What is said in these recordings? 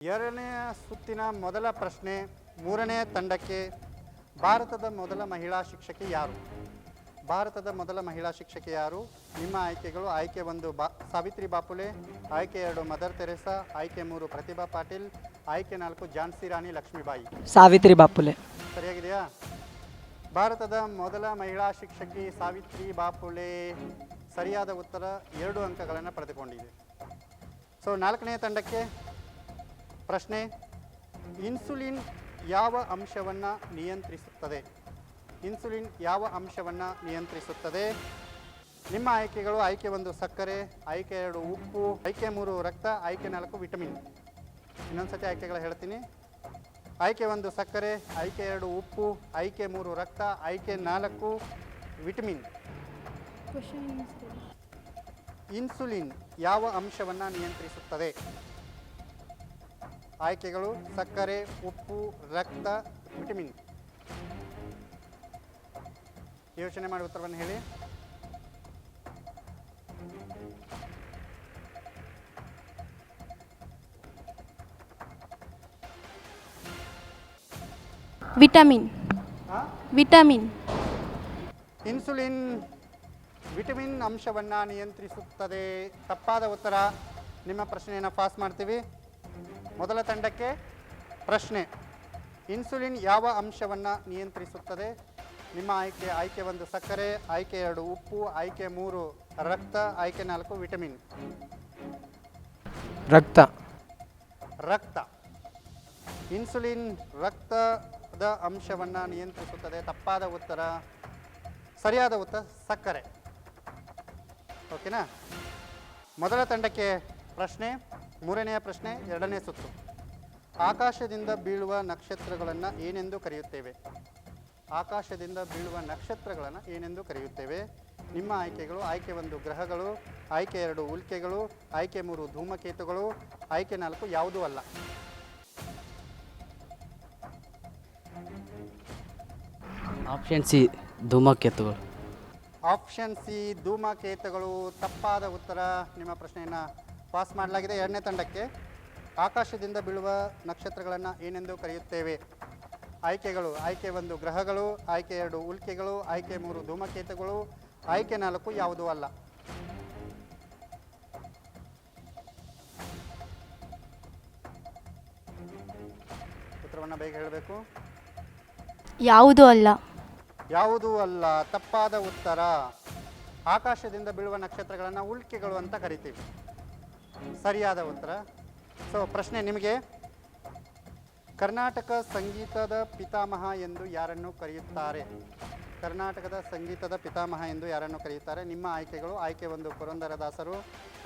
ಎರಡನೆಯ ಸುತ್ತಿನ ಮೊದಲ ಪ್ರಶ್ನೆ ಮೂರನೇ ತಂಡಕ್ಕೆ ಭಾರತದ ಮೊದಲ ಮಹಿಳಾ ಶಿಕ್ಷಕಿ ಯಾರು? ಭಾರತದ ಮೊದಲ ಮಹಿಳಾ ಶಿಕ್ಷಕಿ ಯಾರು? ನಿಮ್ಮ ಆಯ್ಕೆಗಳು ಆಯ್ಕೆ ಒಂದು ಬಾ ಸಾವಿತ್ರಿ ಬಾಪುಲೆ ಆಯ್ಕೆ ಎರಡು ಮದರ್ ತೆರೆಸಾ ಆಯ್ಕೆ ಮೂರು ಪ್ರತಿಭಾ ಪಾಟೀಲ್ ಆಯ್ಕೆ ನಾಲ್ಕು ಝಾನ್ಸಿ ರಾಣಿ ಲಕ್ಷ್ಮೀಬಾಯಿ. ಸಾವಿತ್ರಿ ಬಾಪುಲೆ. ಸರಿಯಾಗಿದೆಯಾ? ಭಾರತದ ಮೊದಲ ಮಹಿಳಾ ಶಿಕ್ಷಕಿ ಸಾವಿತ್ರಿ ಬಾಪುಲೆ. ಸರಿಯಾದ ಉತ್ತರ ಎರಡು ಅಂಕಗಳನ್ನು ಪಡೆದುಕೊಂಡಿದೆ. ಸೊ ನಾಲ್ಕನೇ ತಂಡಕ್ಕೆ ಪ್ರಶ್ನೆ ಇನ್ಸುಲಿನ್ ಯಾವ ಅಂಶವನ್ನು ನಿಯಂತ್ರಿಸುತ್ತದೆ? ಇನ್ಸುಲಿನ್ ಯಾವ ಅಂಶವನ್ನು ನಿಯಂತ್ರಿಸುತ್ತದೆ? ನಿಮ್ಮ ಆಯ್ಕೆಗಳು ಆಯ್ಕೆ ಒಂದು ಸಕ್ಕರೆ ಆಯ್ಕೆ ಎರಡು ಉಪ್ಪು ಆಯ್ಕೆ ಮೂರು ರಕ್ತ ಆಯ್ಕೆ ನಾಲ್ಕು ವಿಟಮಿನ್. ಇನ್ನೊಂದ್ಸತಿ ಆಯ್ಕೆಗಳು ಹೇಳ್ತೀನಿ. ಆಯ್ಕೆ ಒಂದು ಸಕ್ಕರೆ ಆಯ್ಕೆ ಎರಡು ಉಪ್ಪು ಆಯ್ಕೆ ಮೂರು ರಕ್ತ ಆಯ್ಕೆ ನಾಲ್ಕು ವಿಟಮಿನ್. ಇನ್ಸುಲಿನ್ ಯಾವ ಅಂಶವನ್ನು ನಿಯಂತ್ರಿಸುತ್ತದೆ? ಆಯ್ಕೆಗಳು ಸಕ್ಕರೆ ಉಪ್ಪು ರಕ್ತ ವಿಟಮಿನ್. ಯೋಚನೆ ಮಾಡಿ ಉತ್ತರವನ್ನು ಹೇಳಿ. ವಿಟಮಿನ್. ವಿಟಮಿನ್. ಇನ್ಸುಲಿನ್ ವಿಟಮಿನ್ ಅಂಶವನ್ನು ನಿಯಂತ್ರಿಸುತ್ತದೆ. ತಪ್ಪಾದ ಉತ್ತರ ನಿಮ್ಮ ಪ್ರಶ್ನೆಯನ್ನು ಪಾಸ್ ಮಾಡ್ತೀವಿ. ಮೊದಲ ತಂಡಕ್ಕೆ ಪ್ರಶ್ನೆ ಇನ್ಸುಲಿನ್ ಯಾವ ಅಂಶವನ್ನು ನಿಯಂತ್ರಿಸುತ್ತದೆ? ನಿಮ್ಮ ಆಯ್ಕೆ ಆಯ್ಕೆ ಒಂದು ಸಕ್ಕರೆ ಆಯ್ಕೆ ಎರಡು ಉಪ್ಪು ಆಯ್ಕೆ ಮೂರು ರಕ್ತ ಆಯ್ಕೆ ನಾಲ್ಕು ವಿಟಮಿನ್. ರಕ್ತ. ರಕ್ತ. ಇನ್ಸುಲಿನ್ ರಕ್ತದ ಅಂಶವನ್ನು ನಿಯಂತ್ರಿಸುತ್ತದೆ ತಪ್ಪಾದ ಉತ್ತರ ಸರಿಯಾದ ಉತ್ತರ ಸಕ್ಕರೆ. ಓಕೆನಾ? ಮೊದಲ ತಂಡಕ್ಕೆ ಪ್ರಶ್ನೆ ಮೂರನೆಯ ಪ್ರಶ್ನೆ ಎರಡನೇ ಸುತ್ತು. ಆಕಾಶದಿಂದ ಬೀಳುವ ನಕ್ಷತ್ರಗಳನ್ನು ಏನೆಂದು ಕರೆಯುತ್ತೇವೆ? ಆಕಾಶದಿಂದ ಬೀಳುವ ನಕ್ಷತ್ರಗಳನ್ನು ಏನೆಂದು ಕರೆಯುತ್ತೇವೆ? ನಿಮ್ಮ ಆಯ್ಕೆಗಳು ಆಯ್ಕೆ ಒಂದು ಗ್ರಹಗಳು ಆಯ್ಕೆ ಎರಡು ಉಲ್ಕೆಗಳು ಆಯ್ಕೆ ಮೂರು ಧೂಮಕೇತುಗಳು ಆಯ್ಕೆ ನಾಲ್ಕು ಯಾವುದೂ ಅಲ್ಲ. ಆಪ್ಷನ್ ಸಿ ಧೂಮಕೇತುಗಳು. ಆಪ್ಷನ್ ಸಿ ಧೂಮಕೇತುಗಳು. ತಪ್ಪಾದ ಉತ್ತರ ನಿಮ್ಮ ಪ್ರಶ್ನೆಯನ್ನು ಪಾಸ್ ಮಾಡಲಾಗಿದೆ ಎರಡನೇ ತಂಡಕ್ಕೆ. ಆಕಾಶದಿಂದ ಬೀಳುವ ನಕ್ಷತ್ರಗಳನ್ನು ಏನೆಂದು ಕರೆಯುತ್ತೇವೆ? ಆಯ್ಕೆಗಳು ಆಯ್ಕೆ ಒಂದು ಗ್ರಹಗಳು ಆಯ್ಕೆ ಎರಡು ಉಲ್ಕೆಗಳು ಆಯ್ಕೆ ಮೂರು ಧೂಮಕೇತುಗಳು ಆಯ್ಕೆ ನಾಲ್ಕು ಯಾವುದೂ ಅಲ್ಲ. ಉತ್ತರವನ್ನು ಬೇಗ ಹೇಳಬೇಕು. ಯಾವುದು ಅಲ್ಲ. ಯಾವುದೂ ಅಲ್ಲ ತಪ್ಪಾದ ಉತ್ತರ. ಆಕಾಶದಿಂದ ಬೀಳುವ ನಕ್ಷತ್ರಗಳನ್ನು ಉಲ್ಕೆಗಳು ಅಂತ ಕರಿತೀವಿ. ಸರಿಯಾದ ಉತ್ತರ. ಸೊ ಪ್ರಶ್ನೆ ನಿಮಗೆ. ಕರ್ನಾಟಕ ಸಂಗೀತದ ಪಿತಾಮಹ ಎಂದು ಯಾರನ್ನು ಕರೆಯುತ್ತಾರೆ? ಕರ್ನಾಟಕದ ಸಂಗೀತದ ಪಿತಾಮಹ ಎಂದು ಯಾರನ್ನು ಕರೆಯುತ್ತಾರೆ? ನಿಮ್ಮ ಆಯ್ಕೆಗಳು ಆಯ್ಕೆ ಒಂದು ಪುರಂದರದಾಸರು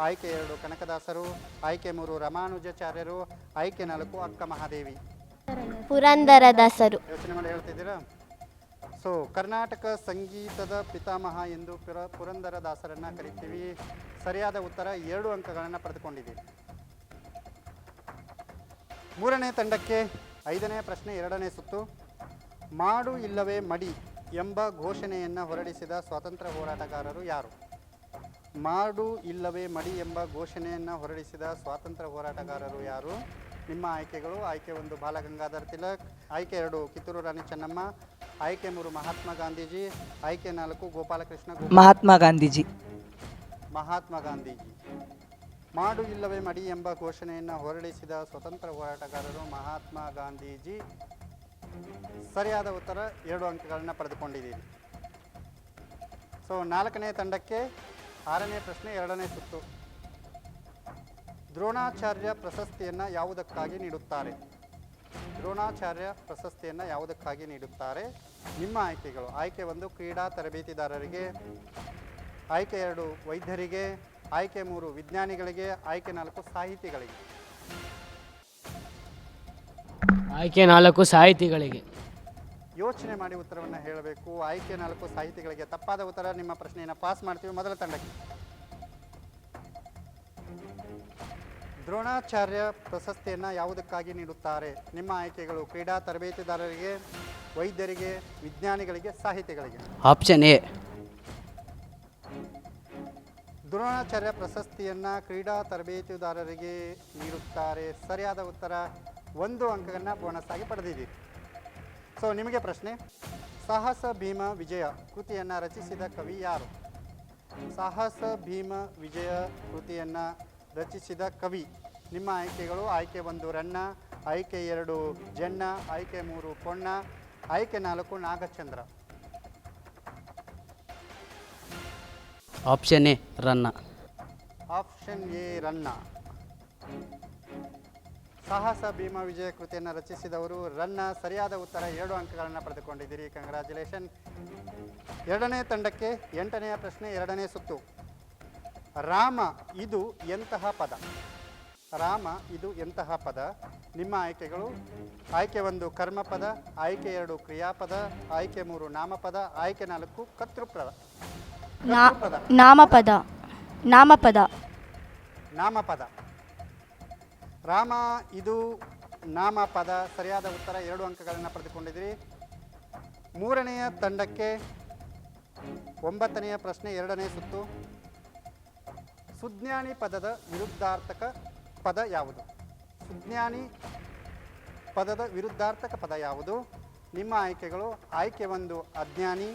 ಆಯ್ಕೆ ಎರಡು ಕನಕದಾಸರು ಆಯ್ಕೆ ಮೂರು ರಾಮಾನುಜಾಚಾರ್ಯರು ಆಯ್ಕೆ ನಾಲ್ಕು ಅಕ್ಕ ಮಹಾದೇವಿ ಪುರಂದರದಾಸರು. ಯೋಚನೆ ಮಾಡಿ ಹೇಳ್ತಿದ್ದೀರಾ? ಸೊ ಕರ್ನಾಟಕ ಸಂಗೀತದ ಪಿತಾಮಹ ಎಂದು ಪುರ ಪುರಂದರದಾಸರನ್ನು ಕರಿತೀವಿ. ಸರಿಯಾದ ಉತ್ತರ ಎರಡು ಅಂಕಗಳನ್ನು ಪಡೆದುಕೊಂಡಿದ್ದೀವಿ. ಮೂರನೇ ತಂಡಕ್ಕೆ ಐದನೇ ಪ್ರಶ್ನೆ, ಎರಡನೇ ಸುತ್ತು. ಮಾಡು ಇಲ್ಲವೇ ಮಡಿ ಎಂಬ ಘೋಷಣೆಯನ್ನು ಹೊರಡಿಸಿದ ಸ್ವಾತಂತ್ರ್ಯ ಹೋರಾಟಗಾರರು ಯಾರು? ಮಾಡು ಇಲ್ಲವೇ ಮಡಿ ಎಂಬ ಘೋಷಣೆಯನ್ನು ಹೊರಡಿಸಿದ ಸ್ವಾತಂತ್ರ್ಯ ಹೋರಾಟಗಾರರು ಯಾರು? ನಿಮ್ಮ ಆಯ್ಕೆಗಳು, ಆಯ್ಕೆ ಒಂದು ಬಾಲಗಂಗಾಧರ್ ತಿಲಕ್, ಆಯ್ಕೆ ಎರಡು ಕಿತ್ತೂರು ರಾಣಿ ಚೆನ್ನಮ್ಮ ಆಯ್ಕೆ ಮೂರು ಮಹಾತ್ಮ ಗಾಂಧೀಜಿ ಆಯ್ಕೆ ನಾಲ್ಕು ಗೋಪಾಲಕೃಷ್ಣ ಗೋ ಮಹಾತ್ಮ ಗಾಂಧೀಜಿ. ಮಹಾತ್ಮ ಗಾಂಧೀಜಿ. ಮಾಡು ಇಲ್ಲವೇ ಮಡಿ ಎಂಬ ಘೋಷಣೆಯನ್ನು ಹೊರಡಿಸಿದ ಸ್ವತಂತ್ರ ಹೋರಾಟಗಾರರು ಮಹಾತ್ಮ ಗಾಂಧೀಜಿ. ಸರಿಯಾದ ಉತ್ತರ ಎರಡು ಅಂಕಗಳನ್ನು ಪಡೆದುಕೊಂಡಿದ್ದೀರಿ. ಸೊ ನಾಲ್ಕನೇ ತಂಡಕ್ಕೆ ಆರನೇ ಪ್ರಶ್ನೆ ಎರಡನೇ ಸುತ್ತು. ದ್ರೋಣಾಚಾರ್ಯ ಪ್ರಶಸ್ತಿಯನ್ನು ಯಾವುದಕ್ಕಾಗಿ ನೀಡುತ್ತಾರೆ? ದ್ರೋಣಾಚಾರ್ಯ ಪ್ರಶಸ್ತಿಯನ್ನು ಯಾವುದಕ್ಕಾಗಿ ನೀಡುತ್ತಾರೆ? ನಿಮ್ಮ ಆಯ್ಕೆಗಳು. ಆಯ್ಕೆ ಒಂದು ಕ್ರೀಡಾ ತರಬೇತಿದಾರರಿಗೆ ಆಯ್ಕೆ ಎರಡು ವೈದ್ಯರಿಗೆ ಆಯ್ಕೆ ಮೂರು ವಿಜ್ಞಾನಿಗಳಿಗೆ ಆಯ್ಕೆ ನಾಲ್ಕು ಸಾಹಿತಿಗಳಿಗೆ. ಆಯ್ಕೆ ನಾಲ್ಕು ಸಾಹಿತಿಗಳಿಗೆ. ಯೋಚನೆ ಮಾಡಿ ಉತ್ತರವನ್ನು ಹೇಳಬೇಕು. ಆಯ್ಕೆ ನಾಲ್ಕು ಸಾಹಿತಿಗಳಿಗೆ ತಪ್ಪಾದ ಉತ್ತರ ನಿಮ್ಮ ಪ್ರಶ್ನೆಯನ್ನು ಪಾಸ್ ಮಾಡ್ತೀವಿ ಮೊದಲ ತಂಡಕ್ಕೆ. ದ್ರೋಣಾಚಾರ್ಯ ಪ್ರಶಸ್ತಿಯನ್ನು ಯಾವುದಕ್ಕಾಗಿ ನೀಡುತ್ತಾರೆ? ನಿಮ್ಮ ಆಯ್ಕೆಗಳು ಕ್ರೀಡಾ ತರಬೇತಿದಾರರಿಗೆ ವೈದ್ಯರಿಗೆ ವಿಜ್ಞಾನಿಗಳಿಗೆ ಸಾಹಿತಿಗಳಿಗೆ. Option A. ದ್ರೋಣಾಚಾರ್ಯ ಪ್ರಶಸ್ತಿಯನ್ನು ಕ್ರೀಡಾ ತರಬೇತಿದಾರರಿಗೆ ನೀಡುತ್ತಾರೆ. ಸರಿಯಾದ ಉತ್ತರ ಒಂದು ಅಂಕವನ್ನು ಬೋನಸ್ ಆಗಿ ಪಡೆದಿದ್ದೀರಿ. ಸೊ ನಿಮಗೆ ಪ್ರಶ್ನೆ. ಸಾಹಸ ಭೀಮ ವಿಜಯ ಕೃತಿಯನ್ನು ರಚಿಸಿದ ಕವಿ ಯಾರು? ಸಾಹಸ ಭೀಮ ವಿಜಯ ಕೃತಿಯನ್ನು ರಚಿಸಿದ ಕವಿ. ನಿಮ್ಮ ಆಯ್ಕೆಗಳು ಆಯ್ಕೆ ಒಂದು ರಣ್ಣ ಆಯ್ಕೆ ಎರಡು ಜನ್ನ ಆಯ್ಕೆ ಮೂರು ಪೊಣ್ಣ ಆಯ್ಕೆ ನಾಲ್ಕು Nagachandra. Option A Ranna. Option A Ranna. Sahasa Bhima Vijaya ಕೃತಿಯನ್ನು ರಚಿಸಿದವರು ರನ್ನ ಸರಿಯಾದ ಉತ್ತರ ಎರಡು ಅಂಕಗಳನ್ನು ಪಡೆದುಕೊಂಡಿದ್ದೀರಿ. ಕಂಗ್ರ್ಯಾಚುಲೇಷನ್ ಎರಡನೇ ತಂಡಕ್ಕೆ ಎಂಟನೆಯ ಪ್ರಶ್ನೆ ಎರಡನೇ ಸುತ್ತು. ರಾಮ ಇದು ಎಂತಹ ಪದ? ರಾಮ ಇದು ಎಂತಹ ಪದ? ನಿಮ್ಮ ಆಯ್ಕೆಗಳು? ಆಯ್ಕೆ ಒಂದು ಕರ್ಮಪದ ಆಯ್ಕೆ ಎರಡು ಕ್ರಿಯಾಪದ ಆಯ್ಕೆ ಮೂರು ನಾಮಪದ ಆಯ್ಕೆ ನಾಲ್ಕು ಕರ್ತೃಪದ. ನಾಮಪದ ನಾಮಪದ ನಾಮಪದ ರಾಮ ಇದು ನಾಮಪದ ಸರಿಯಾದ ಉತ್ತರ ಎರಡು ಅಂಕಗಳನ್ನು ಪಡೆದುಕೊಂಡಿದ್ದೀರಿ. ಮೂರನೆಯ ತಂಡಕ್ಕೆ ಒಂಬತ್ತನೆಯ ಪ್ರಶ್ನೆ ಎರಡನೇ ಸುತ್ತು. ಸುಜ್ಞಾನಿ ಪದದ ವಿರುದ್ಧಾರ್ಥಕ ಪದ ಯಾವುದು? ಸುಜ್ಞಾನಿ ಪದದ ವಿರುದ್ಧಾರ್ಥಕ ಪದ ಯಾವುದು? ನಿಮ್ಮ ಆಯ್ಕೆಗಳು ಆಯ್ಕೆ ಒಂದು ಅಜ್ಞಾನಿ,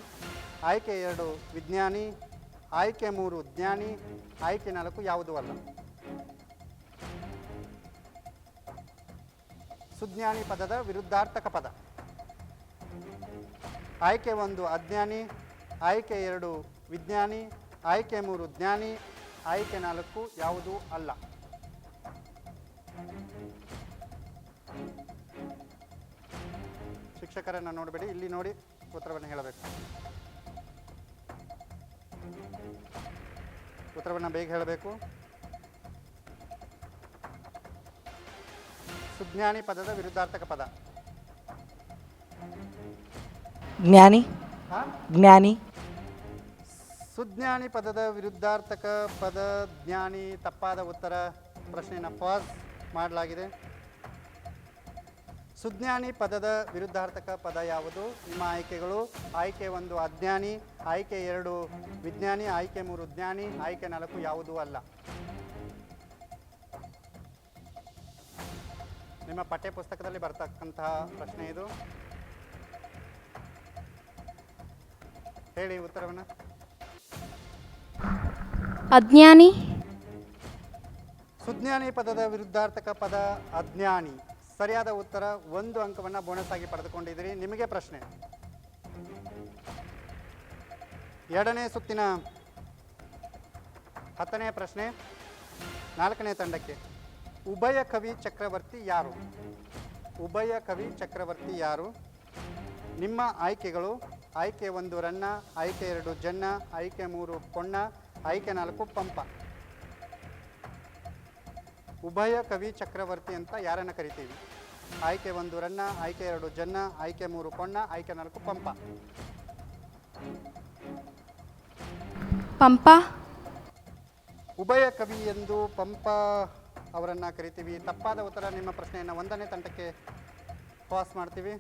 ಆಯ್ಕೆ ಎರಡು ವಿಜ್ಞಾನಿ, ಆಯ್ಕೆ ಮೂರು ಜ್ಞಾನಿ, ಆಯ್ಕೆ ನಾಲ್ಕು ಯಾವುದು ಅಲ್ಲ? ಸುಜ್ಞಾನಿ ಪದದ ವಿರುದ್ಧಾರ್ಥಕ ಪದ. ಆಯ್ಕೆ ಒಂದು ಅಜ್ಞಾನಿ, ಆಯ್ಕೆ ಎರಡು ವಿಜ್ಞಾನಿ, ಆಯ್ಕೆ ಮೂರು ಜ್ಞಾನಿ ಆಯ್ಕೆ ನಾಲ್ಕು ಯಾವುದೂ ಅಲ್ಲ. ಶಿಕ್ಷಕರನ್ನು ನೋಡಬೇಡಿ. ಇಲ್ಲಿ ನೋಡಿ ಉತ್ತರವನ್ನು ಹೇಳಬೇಕು. ಉತ್ತರವನ್ನು ಬೇಗ ಹೇಳಬೇಕು. ಸುಜ್ಞಾನಿ ಪದದ ವಿರುದ್ಧಾರ್ಥಕ ಪದ. ಜ್ಞಾನಿ? ಜ್ಞಾನಿ? ಸುಜ್ಞಾನಿ ಪದದ ವಿರುದ್ಧಾರ್ಥಕ ಪದ ಜ್ಞಾನಿ ತಪ್ಪಾದ ಉತ್ತರ ಪ್ರಶ್ನೆಯನ್ನು ಪಾಸ್ ಮಾಡಲಾಗಿದೆ. ಸುಜ್ಞಾನಿ ಪದದ ವಿರುದ್ಧಾರ್ಥಕ ಪದ ಯಾವುದು? ನಿಮ್ಮ ಆಯ್ಕೆಗಳು ಆಯ್ಕೆ ಒಂದು ಅಜ್ಞಾನಿ, ಆಯ್ಕೆ ಎರಡು ವಿಜ್ಞಾನಿ, ಆಯ್ಕೆ ಮೂರು ಜ್ಞಾನಿ, ಆಯ್ಕೆ ನಾಲ್ಕು ಯಾವುದೂ ಅಲ್ಲ. ನಿಮ್ಮ ಪಠ್ಯ ಪುಸ್ತಕದಲ್ಲಿ ಬರ್ತಕ್ಕಂತಹ ಪ್ರಶ್ನೆ ಇದು. ಹೇಳಿ ಉತ್ತರವನ್ನು. ಅಜ್ಞಾನಿ? ಸುಜ್ಞಾನಿ ಪದದ ವಿರುದ್ಧಾರ್ಥಕ ಪದ ಅಜ್ಞಾನಿ. ಸರಿಯಾದ ಉತ್ತರ ಒಂದು ಅಂಕವನ್ನು ಬೋನಸ್ ಆಗಿ ಪಡೆದುಕೊಂಡಿದ್ದೀರಿ. ನಿಮಗೆ ಪ್ರಶ್ನೆ. ಎರಡನೇ ಸುತ್ತಿನ ಹತ್ತನೇ ಪ್ರಶ್ನೆ, ನಾಲ್ಕನೇ ತಂಡಕ್ಕೆ. ಉಭಯ ಕವಿ ಚಕ್ರವರ್ತಿ ಯಾರು? ಉಭಯ ಕವಿ ಚಕ್ರವರ್ತಿ ಯಾರು? ನಿಮ್ಮ ಆಯ್ಕೆಗಳು, ಆಯ್ಕೆ ಒಂದು ರನ್ನ, ಆಯ್ಕೆ ಎರಡು ಜನ್ನ, ಆಯ್ಕೆ ಮೂರು ಪೊಣ್ಣ ಆಯ್ಕೆ ನಾಲ್ಕು ಪಂಪ. ಉಭಯ ಕವಿ ಚಕ್ರವರ್ತಿ ಅಂತ ಯಾರನ್ನು ಕರಿತೀವಿ? ಆಯ್ಕೆ ಒಂದು ರನ್ನ ಆಯ್ಕೆ ಎರಡು ಜನ್ನ ಆಯ್ಕೆ ಮೂರು ಕೊಣ್ಣ ಆಯ್ಕೆ ನಾಲ್ಕು ಪಂಪ. ಪಂಪ? ಉಭಯ ಕವಿ ಎಂದು ಪಂಪ ಅವರನ್ನು ಕರಿತೀವಿ. ತಪ್ಪಾದ ಉತ್ತರ ನಿಮ್ಮ ಪ್ರಶ್ನೆಯನ್ನು ಒಂದನೇ ತಂಡಕ್ಕೆ ಪಾಸ್ ಮಾಡ್ತೀವಿ.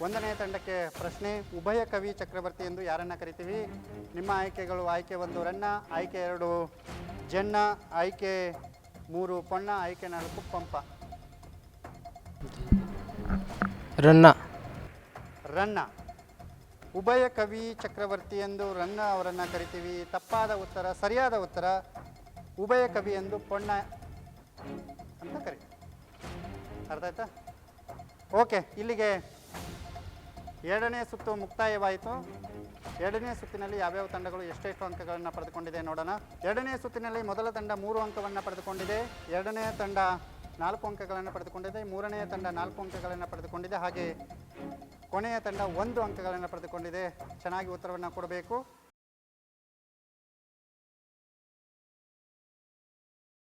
ಒಂದನೇ ತಂಡಕ್ಕೆ ಪ್ರಶ್ನೆ ಉಭಯ ಕವಿ ಚಕ್ರವರ್ತಿ ಎಂದು ಯಾರನ್ನ ಕರಿತೀವಿ? ನಿಮ್ಮ ಆಯ್ಕೆಗಳು ಆಯ್ಕೆ ಒಂದು ರನ್ನ ಆಯ್ಕೆ ಎರಡು ಜನ್ನ ಆಯ್ಕೆ ಮೂರು ಪೊಣ್ಣ ಆಯ್ಕೆ ನಾಲ್ಕು ಪಂಪ. ರನ್ನ. ರನ್ನ. ಉಭಯ ಕವಿ ಚಕ್ರವರ್ತಿ ಎಂದು ರನ್ನ ಅವರನ್ನು ಕರಿತೀವಿ. ತಪ್ಪಾದ ಉತ್ತರ ಸರಿಯಾದ ಉತ್ತರ ಉಭಯ ಕವಿ ಎಂದು ಪೊಣ್ಣ ಅಂತ ಕರಿ. ಅರ್ಥ ಆಯ್ತಾ? ಓಕೆ ಇಲ್ಲಿಗೆ ಎರಡನೇ ಸುತ್ತು ಮುಕ್ತಾಯವಾಯಿತು. ಎರಡನೇ ಸುತ್ತಿನಲ್ಲಿ ಯಾವ್ಯಾವ ತಂಡಗಳು ಎಷ್ಟೆಷ್ಟು ಅಂಕಗಳನ್ನು ಪಡೆದುಕೊಂಡಿದೆ ನೋಡೋಣ. ಎರಡನೇ ಸುತ್ತಿನಲ್ಲಿ ಮೊದಲ ತಂಡ ಮೂರು ಅಂಕವನ್ನು ಪಡೆದುಕೊಂಡಿದೆ. ಎರಡನೇ ತಂಡ ನಾಲ್ಕು ಅಂಕಗಳನ್ನು ಪಡೆದುಕೊಂಡಿದೆ. ಮೂರನೆಯ ತಂಡ ನಾಲ್ಕು ಅಂಕಗಳನ್ನು ಪಡೆದುಕೊಂಡಿದೆ. ಹಾಗೆ ಕೊನೆಯ ತಂಡ ಒಂದು ಅಂಕಗಳನ್ನು ಪಡೆದುಕೊಂಡಿದೆ. ಚೆನ್ನಾಗಿ ಉತ್ತರವನ್ನು ಕೊಡಬೇಕು.